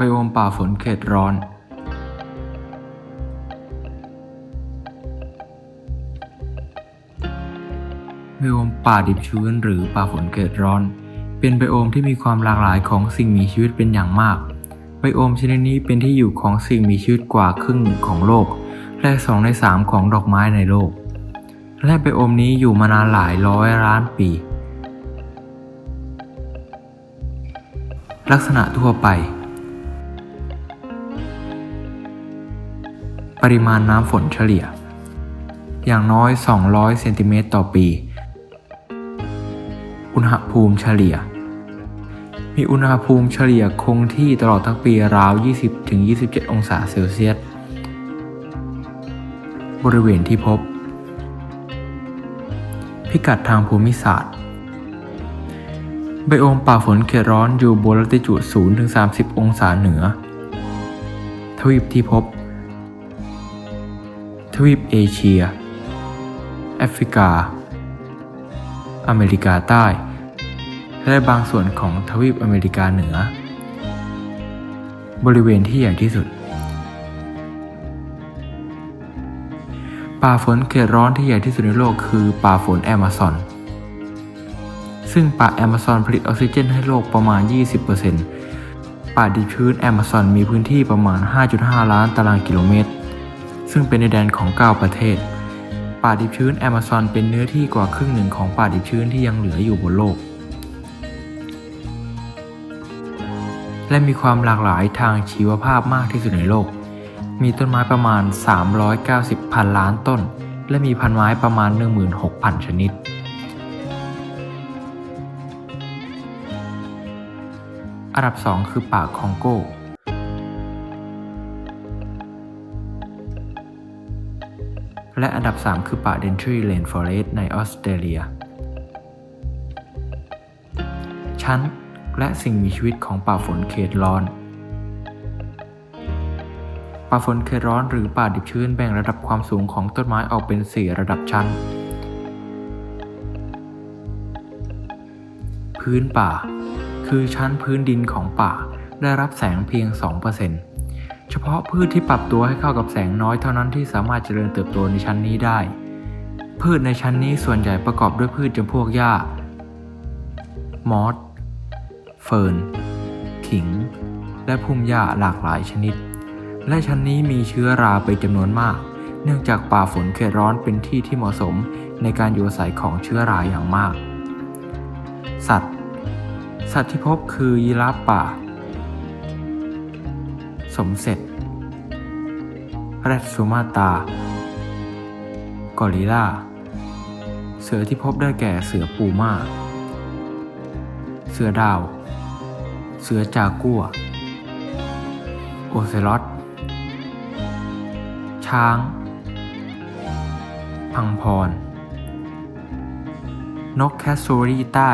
ไบโอมป่าฝนเขตร้อนไบโอมป่าดิบชื้นหรือป่าฝนเขตร้อน เป็นไบโอมที่มีความหลากหลายของสิ่งมีชีวิตเป็นอย่างมาก ไบโอมชนิดนี้เป็นที่อยู่ของสิ่งมีชีวิตกว่าครึ่งหนึ่งของโลก และสองในสามของดอกไม้ในโลก และไบโอมนี้อยู่มานานหลายร้อยล้านปี ลักษณะทั่วไป ปริมาณน้ำฝนเฉลี่ย อย่างน้อย 200 เซนติเมตรต่อปี อุณหภูมิเฉลี่ย มีอุณหภูมิเฉลี่ยคงที่ตลอดทั้งปีราว 20-27 องศาเซลเซียส บริเวณที่พบ พิกัดทางภูมิศาสตร์ไบโอมป่าฝนเขตร้อนอยู่บนลัติจูด0-30 องศาเหนือ ทวีปที่พบ วีปเอเชีย แอฟริกา อเมริกาใต้ และบางส่วนของทวีปอเมริกาเหนือ บริเวณที่ใหญ่ที่สุด ป่าฝนเขตร้อนที่ใหญ่ที่สุดในโลกคือป่าฝนแอมะซอน ซึ่งป่าแอมะซอนผลิตออกซิเจนให้โลกประมาณ 20%ป่าดิบชื้นแอมะซอนมีพื้นที่ประมาณ 5.5 ล้านตารางกิโลเมตร ซึ่งเป็นในแดนของ 9 ประเทศ ป่าดิบชื้นแอมะซอนเป็นเนื้อที่กว่าครึ่งหนึ่งของป่าดิบชื้นที่ยังเหลืออยู่บนโลก และมีความหลากหลายทางชีวภาพมากที่สุดในโลก มีต้นไม้ประมาณ 390 พันล้านต้น และมีพันไม้ประมาณ 16,000 ชนิดอันดับ 2 คือป่าคองโก และอันดับ 3 คือป่า Dentry Rainforest ในออสเตรเลีย ชั้น และสิ่งมีชีวิตของป่าฝนเขตร้อน ป่าฝนเขตร้อนหรือป่าดิบชื้นแบ่งระดับความสูงของต้นไม้ออกเป็น 4 ระดับชั้น พื้นป่า คือชั้นพื้นดินของป่าได้รับแสงเพียง 2% เฉพาะพืชที่ปรับตัวให้เข้ากับแสงน้อยเท่านั้นที่สามารถเจริญเติบโตในชั้นนี้ได้ พืชในชั้นนี้ส่วนใหญ่ประกอบด้วยพืชจำพวกหญ้า มอส เฟิร์น ขิง และพุ่มหญ้าหลากหลายชนิด และชั้นนี้มีเชื้อราเป็นจำนวนมาก เนื่องจากป่าฝนเขตร้อนเป็นที่ที่เหมาะสมในการอยู่อาศัยของเชื้อราอย่างมาก สัตว์ สัตว์ที่พบคือยีราฟป่า สมเสร็จ แรดซูมาตา กอริลลาเสือที่พบได้แก่เสือปูม่าเสือดาว เสือจากัว โอเซลอต ช้าง พังพร นกแคสโซรีใต้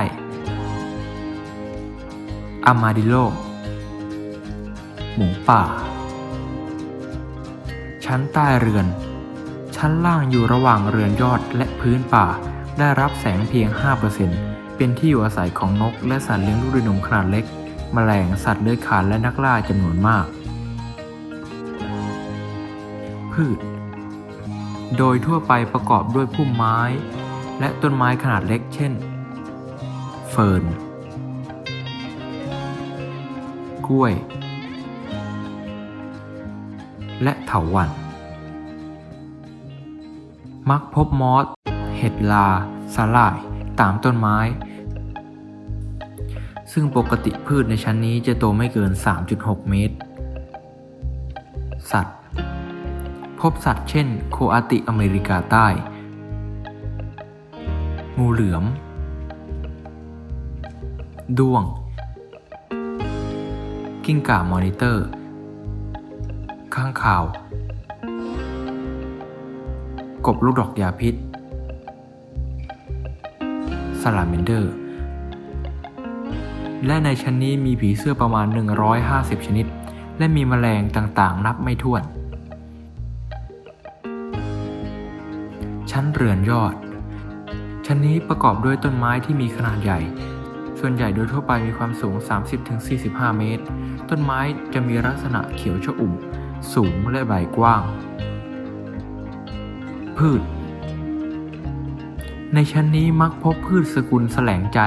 อามาดิโล หมูป่า ชั้นใต้เรือน ชั้นล่างอยู่ระหว่างเรือนยอดและพื้นป่า ได้รับแสงเพียง 5%เป็นที่อยู่อาศัยของนก และสัตว์เลี้ยงลูกด้วยนมขนาดเล็ก แมลงสัตว์เลื้อยคลานและนักล่าจำนวนมาก พืช โดยทั่วไปประกอบด้วยพุ่มไม้ และต้นไม้ขนาดเล็ก เช่น เฟิร์น กล้วย และเถาวัลย์มักพบมอส เห็ดลา สาหร่าย ตามต้นไม้ ซึ่งปกติพืชในชั้นนี้จะโตไม่เกิน 3.6 เมตร สัตว์ พบสัตว์เช่น โคอาติอเมริกาใต้ งูเหลือม ด้วง กิ้งก่ามอนิเตอร์ ข้างข่าว กบลูกดอกยาพิษสลาเมนเดอร์ และในชั้นนี้มีผีเสื้อประมาณ 150 ชนิด และมีแมลงต่างๆ นับไม่ถ้วน ชั้นเรือนยอด ชั้นนี้ประกอบด้วยต้นไม้ที่มีขนาดใหญ่สส่วนใหญ่โดยทั่วไปมีความสูง 30-45 เมตร ต้นไม้จะมีลักษณะเขียวชอุ่ม สูงและใบกว้าง พืช ในชั้นนี้มักพบพืชสกุลแสลงใจ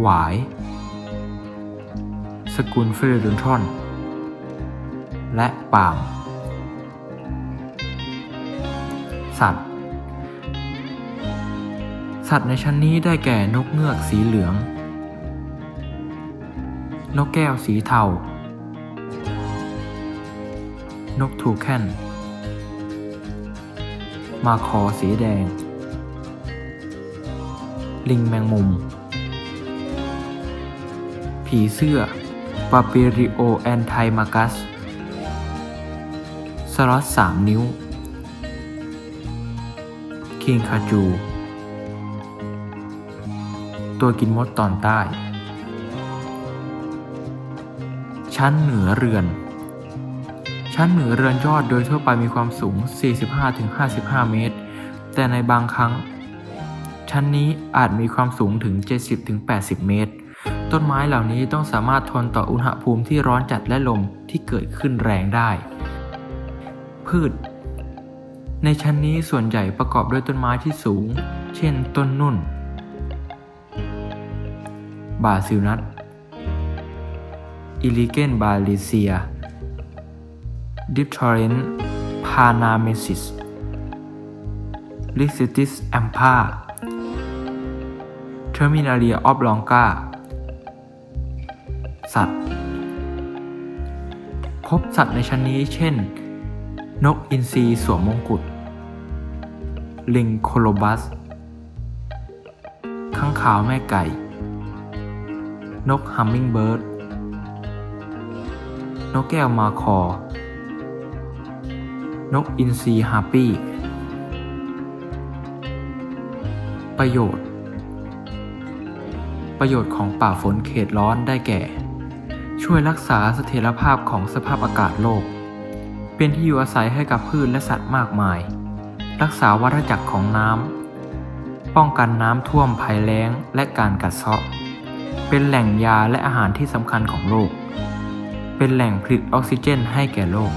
หวาย สกุลเฟรเดนทอน และปาล์มสัตว์ สัตว์ในชั้นนี้ได้แก่นกเงือกสีเหลือง นกแก้วสีเทา นกทูแคนมาคอสีแดง ลิงแมงมุม ผีเสื้อปาปิริโอแอนไทมากัส สล็อตสามนิ้ว คิงคาจู ตัวกินมดตอนใต้ ชั้นเหนือเรือน ชั้นเหนือเรือนยอดโดยทั่วไปมีความสูง 45-55 เมตร แต่ในบางครั้ง ชั้นนี้อาจมีความสูงถึง 70-80 เมตร ต้นไม้เหล่านี้ต้องสามารถทนต่ออุณหภูมิที่ร้อนจัดและลมที่เกิดขึ้นแรงได้ พืช ในชั้นนี้ส่วนใหญ่ประกอบด้วยต้นไม้ที่สูง เช่น ต้นนุ่น บาซิลนัทอิลิเกนบาลิเซีย ดิปทอเรนพานาเมซิสลิซิติสแอมพาเทอร์มินาเลียออฟลองกาสัตว์ พบสัตว์ในชั้นนี้เช่น นกอินทรีสวมมงกุฎ ลิงโคโลบัส ข้างขาวแม่ไก่ นกฮัมมิงเบิร์ด นกแก้วมาคอ นกอินทรีฮาร์ปี้ ประโยชน์ ประโยชน์ของป่าฝนเขตร้อนได้แก่ ช่วยรักษาเสถียรภาพของสภาพอากาศโลก เป็นที่อยู่อาศัยให้กับพืชและสัตว์มากมาย รักษาวัฏจักรของน้ำ ป้องกันน้ำท่วมภัยแล้งและการกัดเซาะ เป็นแหล่งยาและอาหารที่สำคัญของโลก เป็นแหล่งผลิตออกซิเจนให้แก่โลก